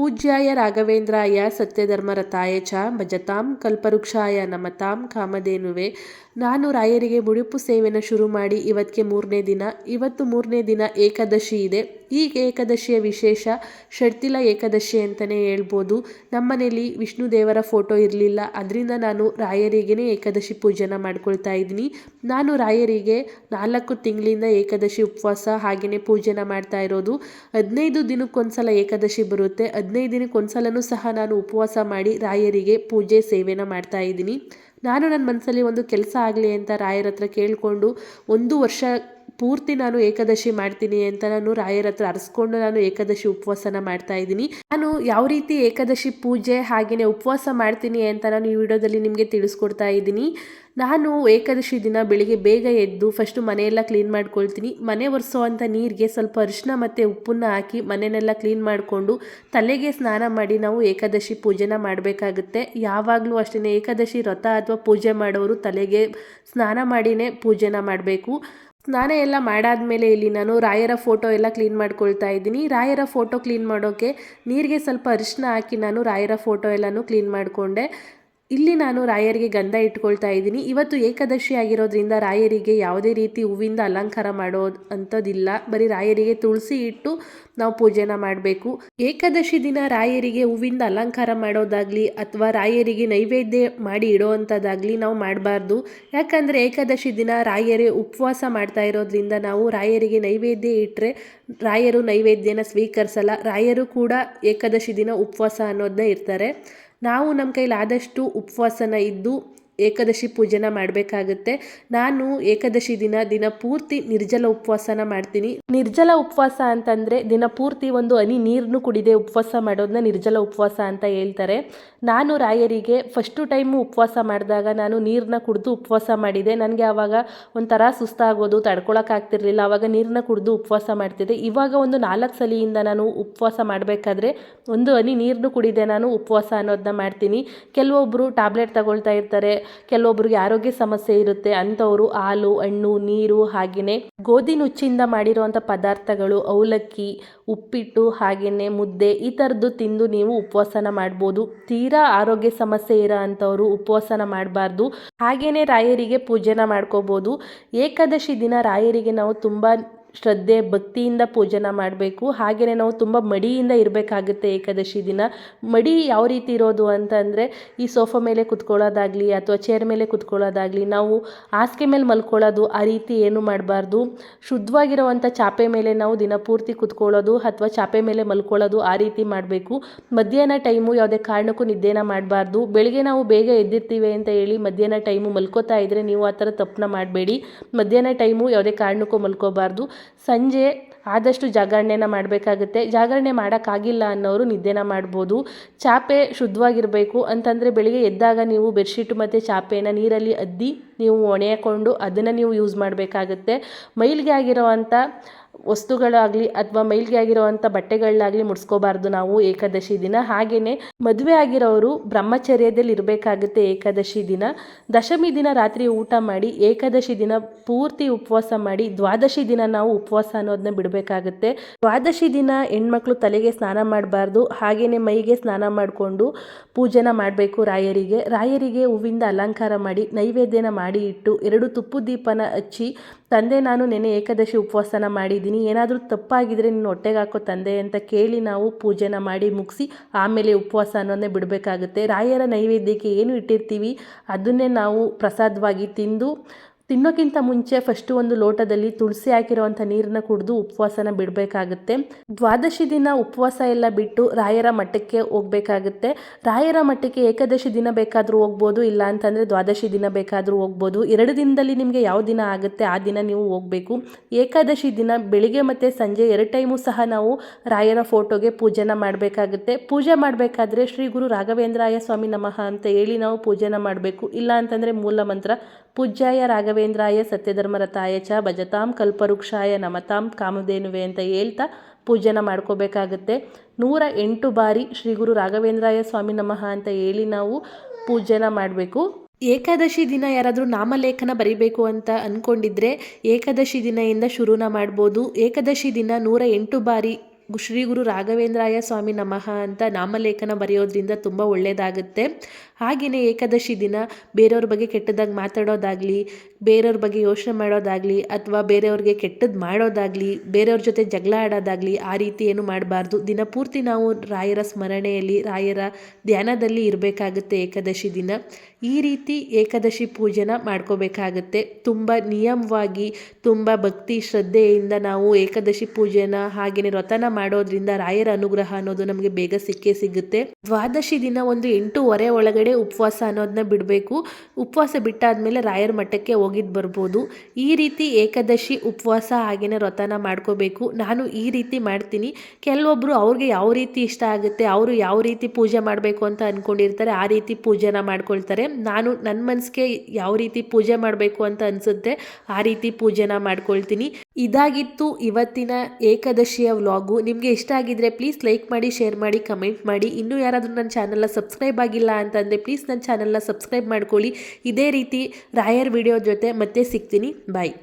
ಪೂಜ್ಯಾಯ ರಾಘವೇಂದ್ರಾಯ ಸತ್ಯಧರ್ಮರಥಾಯ ಚ ಭಜತಾಂ ಕಲ್ಪವೃಕ್ಷಾಯ ನಮತಾಂ ಕಾಮಧೇನುವೆ. ನಾನು ರಾಯರಿಗೆ ಮುಡಿಪು ಸೇವೆನ ಶುರು ಮಾಡಿ ಇವತ್ತಿಗೆ ಮೂರನೇ ದಿನ. ಇವತ್ತು ಮೂರನೇ ದಿನ ಏಕಾದಶಿ ಇದೆ. ಈ ಏಕಾದಶಿಯ ವಿಶೇಷ ಷಡ್ತಿಲ ಏಕಾದಶಿ ಅಂತಲೇ ಹೇಳ್ಬೋದು. ನಮ್ಮನೇಲಿ ವಿಷ್ಣು ದೇವರ ಫೋಟೋ ಇರಲಿಲ್ಲ. ಅದರಿಂದ ನಾನು ರಾಯರಿಗೇ ಏಕಾದಶಿ ಪೂಜೆನ ಮಾಡ್ಕೊಳ್ತಾ ಇದ್ದೀನಿ. ನಾನು ರಾಯರಿಗೆ ನಾಲ್ಕು ತಿಂಗಳಿಂದ ಏಕಾದಶಿ ಉಪವಾಸ ಹಾಗೆಯೇ ಪೂಜೆನ ಮಾಡ್ತಾ ಇರೋದು. ಹದಿನೈದು ದಿನಕ್ಕೊಂದ್ಸಲ ಏಕಾದಶಿ ಬರುತ್ತೆ. ಹದಿನೈದು ದಿನಕ್ಕೊಂದ್ಸಲನೂ ಸಹ ನಾನು ಉಪವಾಸ ಮಾಡಿ ರಾಯರಿಗೆ ಪೂಜೆ ಸೇವೆನ ಮಾಡ್ತಾ ಇದ್ದೀನಿ. ನಾನು ನನ್ನ ಮನಸ್ಸಲ್ಲಿ ಒಂದು ಕೆಲಸ ಆಗಲಿ ಅಂತ ರಾಯರ ಹತ್ರ ಕೇಳಿಕೊಂಡು ಒಂದು ವರ್ಷ ಪೂರ್ತಿ ನಾನು ಏಕಾದಶಿ ಮಾಡ್ತೀನಿ ಅಂತ ನಾನು ರಾಯರ ಹತ್ರ ಅರಸ್ಕೊಂಡು ನಾನು ಏಕಾದಶಿ ಉಪವಾಸನ ಮಾಡ್ತಾ ಇದ್ದೀನಿ. ನಾನು ಯಾವ ರೀತಿ ಏಕಾದಶಿ ಪೂಜೆ ಹಾಗೆಯೇ ಉಪವಾಸ ಮಾಡ್ತೀನಿ ಅಂತ ನಾನು ಈ ವಿಡಿಯೋದಲ್ಲಿ ನಿಮಗೆ ತಿಳಿಸ್ಕೊಡ್ತಾ ಇದ್ದೀನಿ. ನಾನು ಏಕಾದಶಿ ದಿನ ಬೆಳಿಗ್ಗೆ ಬೇಗ ಎದ್ದು ಫಸ್ಟು ಮನೆಯೆಲ್ಲ ಕ್ಲೀನ್ ಮಾಡ್ಕೊಳ್ತೀನಿ. ಮನೆ ಒರೆಸೋ ಅಂಥ ನೀರಿಗೆ ಸ್ವಲ್ಪ ಅರಿಶಿನ ಮತ್ತು ಉಪ್ಪನ್ನ ಹಾಕಿ ಮನೆಯನ್ನೆಲ್ಲ ಕ್ಲೀನ್ ಮಾಡಿಕೊಂಡು ತಲೆಗೆ ಸ್ನಾನ ಮಾಡಿ ನಾವು ಏಕಾದಶಿ ಪೂಜೆನ ಮಾಡಬೇಕಾಗುತ್ತೆ. ಯಾವಾಗಲೂ ಅಷ್ಟೇ ಏಕಾದಶಿ ವ್ರತ ಅಥವಾ ಪೂಜೆ ಮಾಡೋರು ತಲೆಗೆ ಸ್ನಾನ ಮಾಡಿನೇ ಪೂಜೆನ ಮಾಡಬೇಕು. ಸ್ನಾನ ಎಲ್ಲ ಮಾಡಾದಮೇಲೆ ಇಲ್ಲಿ ನಾನು ರಾಯರ ಫೋಟೋ ಎಲ್ಲ ಕ್ಲೀನ್ ಮಾಡ್ಕೊಳ್ತಾ ಇದ್ದೀನಿ. ರಾಯರ ಫೋಟೋ ಕ್ಲೀನ್ ಮಾಡೋಕ್ಕೆ ನೀರಿಗೆ ಸ್ವಲ್ಪ ಅರಿಶಿನ ಹಾಕಿ ನಾನು ರಾಯರ ಫೋಟೋ ಎಲ್ಲನೂ ಕ್ಲೀನ್ ಮಾಡಿಕೊಂಡೆ. ಇಲ್ಲಿ ನಾನು ರಾಯರಿಗೆ ಗಂಧ ಇಟ್ಕೊಳ್ತಾ ಇದ್ದೀನಿ. ಇವತ್ತು ಏಕಾದಶಿ ಆಗಿರೋದ್ರಿಂದ ರಾಯರಿಗೆ ಯಾವುದೇ ರೀತಿ ಹೂವಿಂದ ಅಲಂಕಾರ ಮಾಡೋ ಅಂಥದ್ದಿಲ್ಲ ಬರೀ ರಾಯರಿಗೆ ತುಳಸಿ ಇಟ್ಟು ನಾವು ಪೂಜೆನ ಮಾಡಬೇಕು. ಏಕಾದಶಿ ದಿನ ರಾಯರಿಗೆ ಹೂವಿಂದ ಅಲಂಕಾರ ಮಾಡೋದಾಗಲಿ ಅಥವಾ ರಾಯರಿಗೆ ನೈವೇದ್ಯ ಮಾಡಿ ಇಡೋ ಅಂಥದ್ದಾಗಲಿ ನಾವು ಮಾಡಬಾರ್ದು. ಯಾಕಂದರೆ ಏಕಾದಶಿ ದಿನ ರಾಯರೇ ಉಪವಾಸ ಮಾಡ್ತಾ ಇರೋದ್ರಿಂದ ನಾವು ರಾಯರಿಗೆ ನೈವೇದ್ಯ ಇಟ್ಟರೆ ರಾಯರು ನೈವೇದ್ಯನ ಸ್ವೀಕರಿಸಲ್ಲ. ರಾಯರು ಕೂಡ ಏಕಾದಶಿ ದಿನ ಉಪವಾಸ ಅನ್ನೋದನ್ನ ಇರ್ತಾರೆ. ನಾವು ನಮ್ಮ ಕೈಲಿ ಆದಷ್ಟು ಉಪವಾಸನ ಇದ್ದು ಏಕಾದಶಿ ಪೂಜೆನ ಮಾಡಬೇಕಾಗುತ್ತೆ. ನಾನು ಏಕಾದಶಿ ದಿನ ದಿನ ಪೂರ್ತಿ ನಿರ್ಜಲ ಉಪವಾಸನ ಮಾಡ್ತೀನಿ. ನಿರ್ಜಲ ಉಪವಾಸ ಅಂತಂದರೆ ದಿನ ಪೂರ್ತಿ ಒಂದು ಹನಿ ನೀರನ್ನು ಕುಡಿದೆ ಉಪವಾಸ ಮಾಡೋದನ್ನ ನಿರ್ಜಲ ಉಪವಾಸ ಅಂತ ಹೇಳ್ತಾರೆ. ನಾನು ರಾಯರಿಗೆ ಫಸ್ಟು ಟೈಮು ಉಪವಾಸ ಮಾಡಿದಾಗ ನಾನು ನೀರನ್ನ ಕುಡಿದು ಉಪವಾಸ ಮಾಡಿದೆ. ನನಗೆ ಆವಾಗ ಒಂಥರ ಸುಸ್ತಾಗೋದು ತಡ್ಕೊಳಕ್ಕಾಗ್ತಿರ್ಲಿಲ್ಲ ಆವಾಗ ನೀರನ್ನ ಕುಡಿದು ಉಪವಾಸ ಮಾಡ್ತಿದ್ದೆ. ಇವಾಗ ಒಂದು ನಾಲ್ಕು ಸಲಿಯಿಂದ ನಾನು ಉಪವಾಸ ಮಾಡಬೇಕಾದ್ರೆ ಒಂದು ಹನಿ ನೀರನ್ನು ಕುಡಿದೆ ನಾನು ಉಪವಾಸ ಅನ್ನೋದನ್ನ ಮಾಡ್ತೀನಿ. ಕೆಲವೊಬ್ಬರು ಟ್ಯಾಬ್ಲೆಟ್ ತಗೊಳ್ತಾ ಇರ್ತಾರೆ. ಕೆಲವೊಬ್ರಿಗೆ ಆರೋಗ್ಯ ಸಮಸ್ಯೆ ಇರುತ್ತೆ. ಅಂಥವರು ಹಾಲು, ಹಣ್ಣು, ನೀರು ಹಾಗೆಯೇ ಗೋಧಿ ನುಚ್ಚಿಂದ ಮಾಡಿರುವಂಥ ಪದಾರ್ಥಗಳು, ಅವಲಕ್ಕಿ, ಉಪ್ಪಿಟ್ಟು ಹಾಗೆಯೇ ಮುದ್ದೆ ಈ ಥರದ್ದು ತಿಂದು ನೀವು ಉಪವಾಸನ ಮಾಡ್ಬೋದು. ತೀರಾ ಆರೋಗ್ಯ ಸಮಸ್ಯೆ ಇರೋ ಅಂಥವ್ರು ಉಪವಾಸನ ಮಾಡಬಾರ್ದು. ಹಾಗೆಯೇ ರಾಯರಿಗೆ ಪೂಜೆನ ಮಾಡ್ಕೋಬೋದು. ಏಕಾದಶಿ ದಿನ ರಾಯರಿಗೆ ನಾವು ತುಂಬ ಶ್ರದ್ಧೆ, ಭಕ್ತಿಯಿಂದ ಪೂಜನ ಮಾಡಬೇಕು. ಹಾಗೆಯೇ ನಾವು ತುಂಬ ಮಡಿಯಿಂದ ಇರಬೇಕಾಗುತ್ತೆ ಏಕಾದಶಿ ದಿನ. ಮಡಿ ಯಾವ ರೀತಿ ಇರೋದು ಅಂತಂದರೆ, ಈ ಸೋಫಾ ಮೇಲೆ ಕುತ್ಕೊಳ್ಳೋದಾಗಲಿ ಅಥವಾ ಚೇರ್ ಮೇಲೆ ಕುತ್ಕೊಳ್ಳೋದಾಗಲಿ ನಾವು ಹಾಸಿಗೆ ಮೇಲೆ ಮಲ್ಕೊಳ್ಳೋದು ಆ ರೀತಿ ಏನು ಮಾಡಬಾರ್ದು. ಶುದ್ಧವಾಗಿರುವಂಥ ಚಾಪೆ ಮೇಲೆ ನಾವು ದಿನಪೂರ್ತಿ ಕುತ್ಕೊಳ್ಳೋದು ಅಥವಾ ಚಾಪೆ ಮೇಲೆ ಮಲ್ಕೊಳ್ಳೋದು ಆ ರೀತಿ ಮಾಡಬೇಕು. ಮಧ್ಯಾಹ್ನ ಟೈಮು ಯಾವುದೇ ಕಾರಣಕ್ಕೂ ನಿದ್ದೆನ ಮಾಡಬಾರ್ದು. ಬೆಳಗ್ಗೆ ನಾವು ಬೇಗ ಎದ್ದಿರ್ತೀವಿ ಅಂತ ಹೇಳಿ ಮಧ್ಯಾಹ್ನ ಟೈಮು ಮಲ್ಕೋತಾ ಇದ್ದರೆ ನೀವು ಆ ಥರ ತಪ್ಪನ್ನ ಮಾಡಬೇಡಿ. ಮಧ್ಯಾಹ್ನ ಟೈಮು ಯಾವುದೇ ಕಾರಣಕ್ಕೂ ಮಲ್ಕೋಬಾರ್ದು. ಸಂಜೆ ಆದಷ್ಟು ಜಾಗರಣೆನ ಮಾಡಬೇಕಾಗುತ್ತೆ. ಜಾಗರಣೆ ಮಾಡೋಕ್ಕಾಗಿಲ್ಲ ಅನ್ನೋರು ನಿದ್ದೆನ ಮಾಡ್ಬೋದು. ಚಾಪೆ ಶುದ್ಧವಾಗಿರಬೇಕು ಅಂತಂದರೆ ಬೆಳಿಗ್ಗೆ ಎದ್ದಾಗ ನೀವು ಬೆಡ್ಶೀಟು ಮತ್ತು ಚಾಪೆನ ನೀರಲ್ಲಿ ಅದ್ದಿ ನೀವು ಒಣೆಯಕೊಂಡು ಅದನ್ನು ನೀವು ಯೂಸ್ ಮಾಡಬೇಕಾಗುತ್ತೆ. ಮೈಲಿಗೆ ಆಗಿರೋವಂಥ ವಸ್ತುಗಳಾಗಲಿ ಅಥವಾ ಮೈಲಿಗೆ ಆಗಿರೋವಂಥ ಬಟ್ಟೆಗಳನ್ನಾಗಲಿ ಮುಡ್ಸ್ಕೋಬಾರ್ದು ನಾವು ಏಕಾದಶಿ ದಿನ. ಹಾಗೆಯೇ ಮದುವೆ ಆಗಿರೋರು ಬ್ರಹ್ಮಚರ್ಯದಲ್ಲಿ ಇರಬೇಕಾಗುತ್ತೆ ಏಕಾದಶಿ ದಿನ. ದಶಮಿ ದಿನ ರಾತ್ರಿ ಊಟ ಮಾಡಿ, ಏಕಾದಶಿ ದಿನ ಪೂರ್ತಿ ಉಪವಾಸ ಮಾಡಿ, ದ್ವಾದಶಿ ದಿನ ನಾವು ಉಪವಾಸ ಅನ್ನೋದನ್ನ ಬಿಡಬೇಕಾಗುತ್ತೆ. ದ್ವಾದಶಿ ದಿನ ಹೆಣ್ಮಕ್ಳು ತಲೆಗೆ ಸ್ನಾನ ಮಾಡಬಾರ್ದು ಹಾಗೆಯೇ ಮೈಗೆ ಸ್ನಾನ ಮಾಡಿಕೊಂಡು ಪೂಜೆನ ಮಾಡಬೇಕು ರಾಯರಿಗೆ. ರಾಯರಿಗೆ ಹೂವಿಂದ ಅಲಂಕಾರ ಮಾಡಿ, ನೈವೇದ್ಯನ ಮಾಡಿ ಇಟ್ಟು, ಎರಡು ತುಪ್ಪು ದೀಪನ ಹಚ್ಚಿ, ತಂದೆ ನಾನು ನೆನೆ ಏಕಾದಶಿ ಉಪವಾಸನ ಮಾಡಿದ್ದೀನಿ. ಏನಾದರೂ ತಪ್ಪಾಗಿದ್ದರೆ ನೀನು ಹೊಟ್ಟೆಗೆ ಹಾಕೋ ತಂದೆ ಅಂತ ಕೇಳಿ ನಾವು ಪೂಜೆನ ಮಾಡಿ ಮುಗಿಸಿ ಆಮೇಲೆ ಉಪವಾಸ ಅನ್ನೋದನ್ನೇ ಬಿಡಬೇಕಾಗುತ್ತೆ. ರಾಯರ ನೈವೇದ್ಯಕ್ಕೆ ಏನು ಇಟ್ಟಿರ್ತೀವಿ? ಅದನ್ನೇ ನಾವು ಪ್ರಸಾದವಾಗಿ ತಿಂದು ತಿನ್ನೋಕ್ಕಿಂತ ಮುಂಚೆ ಫಸ್ಟು ಒಂದು ಲೋಟದಲ್ಲಿ ತುಳಸಿ ಹಾಕಿರುವಂಥ ನೀರನ್ನ ಕುಡಿದು ಉಪವಾಸನ ಬಿಡಬೇಕಾಗುತ್ತೆ. ದ್ವಾದಶಿ ದಿನ ಉಪವಾಸ ಎಲ್ಲ ಬಿಟ್ಟು ರಾಯರ ಮಠಕ್ಕೆ ಹೋಗಬೇಕಾಗುತ್ತೆ. ರಾಯರ ಮಠಕ್ಕೆ ಏಕಾದಶಿ ದಿನ ಬೇಕಾದರೂ ಹೋಗ್ಬೋದು, ಇಲ್ಲ ಅಂತಂದರೆ ದ್ವಾದಶಿ ದಿನ ಬೇಕಾದರೂ ಹೋಗ್ಬೋದು. ಎರಡು ದಿನದಲ್ಲಿ ನಿಮಗೆ ಯಾವ ದಿನ ಆಗುತ್ತೆ, ಆ ದಿನ ನೀವು ಹೋಗಬೇಕು. ಏಕಾದಶಿ ದಿನ ಬೆಳಿಗ್ಗೆ ಮತ್ತು ಸಂಜೆ ಎರಡು ಟೈಮು ಸಹ ನಾವು ರಾಯರ ಫೋಟೋಗೆ ಪೂಜೆನ ಮಾಡಬೇಕಾಗುತ್ತೆ. ಪೂಜೆ ಮಾಡಬೇಕಾದ್ರೆ ಶ್ರೀ ಗುರು ರಾಘವೇಂದ್ರಾಯ ಸ್ವಾಮಿ ನಮಃ ಅಂತ ಹೇಳಿ ನಾವು ಪೂಜೆನ ಮಾಡಬೇಕು. ಇಲ್ಲ ಅಂತಂದರೆ ಮೂಲ ಮಂತ್ರ ಪೂಜ್ಯಾಯ ರಾಘವೇಂದ್ರಾಯ ಸತ್ಯಧರ್ಮರತಾಯ ಚ ಭಜತಾಂ ಕಲ್ಪವೃಕ್ಷಾಯ ನಮತಾಂ ಕಾಮಧೇನುವೆ ಅಂತ ಹೇಳ್ತಾ ಪೂಜೆನ ಮಾಡ್ಕೋಬೇಕಾಗುತ್ತೆ. ನೂರ ಎಂಟು ಬಾರಿ ಶ್ರೀ ಗುರು ರಾಘವೇಂದ್ರಾಯ ಸ್ವಾಮಿ ನಮಃ ಅಂತ ಹೇಳಿ ನಾವು ಪೂಜೆನ ಮಾಡಬೇಕು. ಏಕಾದಶಿ ದಿನ ಯಾರಾದರೂ ನಾಮಲೇಖನ ಬರಿಬೇಕು ಅಂತ ಅಂದ್ಕೊಂಡಿದ್ರೆ ಏಕಾದಶಿ ದಿನದಿಂದ ಶುರುನ ಮಾಡ್ಬೋದು. ಏಕಾದಶಿ ದಿನ ನೂರ ಎಂಟು ಬಾರಿ ಶ್ರೀ ಗುರು ರಾಘವೇಂದ್ರಾಯ ಸ್ವಾಮಿ ನಮಃ ಅಂತ ನಾಮಲೇಖನ ಬರೆಯೋದ್ರಿಂದ ತುಂಬ ಒಳ್ಳೆಯದಾಗುತ್ತೆ ಹಾಗೆಯೇ ಏಕಾದಶಿ ದಿನ ಬೇರೆಯವ್ರ ಬಗ್ಗೆ ಕೆಟ್ಟದಾಗಿ ಮಾತಾಡೋದಾಗಲಿ, ಬೇರೆಯವ್ರ ಬಗ್ಗೆ ಯೋಚನೆ ಮಾಡೋದಾಗಲಿ, ಅಥವಾ ಬೇರೆಯವ್ರಿಗೆ ಕೆಟ್ಟದ್ದು ಮಾಡೋದಾಗಲಿ, ಬೇರೆಯವ್ರ ಜೊತೆ ಜಗಳ ಆಡೋದಾಗಲಿ ಆ ರೀತಿ ಏನು ಮಾಡಬಾರ್ದು. ದಿನಪೂರ್ತಿ ನಾವು ರಾಯರ ಸ್ಮರಣೆಯಲ್ಲಿ, ರಾಯರ ಧ್ಯಾನದಲ್ಲಿ ಇರಬೇಕಾಗುತ್ತೆ ಏಕಾದಶಿ ದಿನ. ಈ ರೀತಿ ಏಕಾದಶಿ ಪೂಜೆನ ಮಾಡ್ಕೋಬೇಕಾಗುತ್ತೆ. ತುಂಬ ನಿಯಮವಾಗಿ, ತುಂಬ ಭಕ್ತಿ, ಶ್ರದ್ಧೆಯಿಂದ ನಾವು ಏಕಾದಶಿ ಪೂಜೆನ ಹಾಗೆಯೇ ವ್ರತನ ಮಾಡೋದ್ರಿಂದ ರಾಯರ ಅನುಗ್ರಹ ಅನ್ನೋದು ನಮಗೆ ಬೇಗ ಸಿಕ್ಕೇ ಸಿಗುತ್ತೆ. ದ್ವಾದಶಿ ದಿನ ಒಂದು ಎಂಟೂವರೆ ಒಳಗಡೆ ಉಪವಾಸ ಅನ್ನೋದನ್ನ ಬಿಡಬೇಕು. ಉಪವಾಸ ಬಿಟ್ಟಾದ್ಮೇಲೆ ರಾಯರ ಮಠಕ್ಕೆ ಹೋಗಿದ್ದು ಬರ್ಬೋದು. ಈ ರೀತಿ ಏಕಾದಶಿ ಉಪವಾಸ ಹಾಗೆಯೇ ವ್ರತನ ಮಾಡ್ಕೋಬೇಕು. ನಾನು ಈ ರೀತಿ ಮಾಡ್ತೀನಿ. ಕೆಲವೊಬ್ಬರು ಅವ್ರಿಗೆ ಯಾವ ರೀತಿ ಇಷ್ಟ ಆಗುತ್ತೆ, ಅವರು ಯಾವ ರೀತಿ ಪೂಜೆ ಮಾಡಬೇಕು ಅಂತ ಅಂದ್ಕೊಂಡಿರ್ತಾರೆ ಆ ರೀತಿ ಪೂಜೆನ ಮಾಡ್ಕೊಳ್ತಾರೆ. ನಾನು ನನ್ನ ಮನಸ್ಸಿಗೆ ಯಾವ ರೀತಿ ಪೂಜೆ ಮಾಡಬೇಕು ಅಂತ ಅನಿಸುತ್ತೆ, ಆ ರೀತಿ ಪೂಜೆನ ಮಾಡ್ಕೊಳ್ತೀನಿ. ಇದಾಗಿತ್ತು ಇವತ್ತಿನ ಏಕಾದಶಿಯ ವ್ಲಾಗು. ನಿಮಗೆ ಇಷ್ಟ ಆಗಿದ್ರೆ ಪ್ಲೀಸ್ ಲೈಕ್ ಮಾಡಿ ಶೇರ್ ಮಾಡಿ ಕಮೆಂಟ್ ಮಾಡಿ. ಇನ್ನೂ ಯಾರಾದರೂ ನನ್ನ ಚಾನಲ್ನ ಸಬ್ಸ್ಕ್ರೈಬ್ ಆಗಿಲ್ಲ ಅಂತಂದರೆ ಪ್ಲೀಸ್ ನನ್ನ ಚಾನಲ್ನ ಸಬ್ಸ್ಕ್ರೈಬ್ ಮಾಡ್ಕೊಳ್ಳಿ. ಇದೇ ರೀತಿ ರಾಯರ್ ವಿಡಿಯೋ ಜೊತೆ ಮತ್ತೆ ಸಿಗ್ತೀನಿ. ಬಾಯ್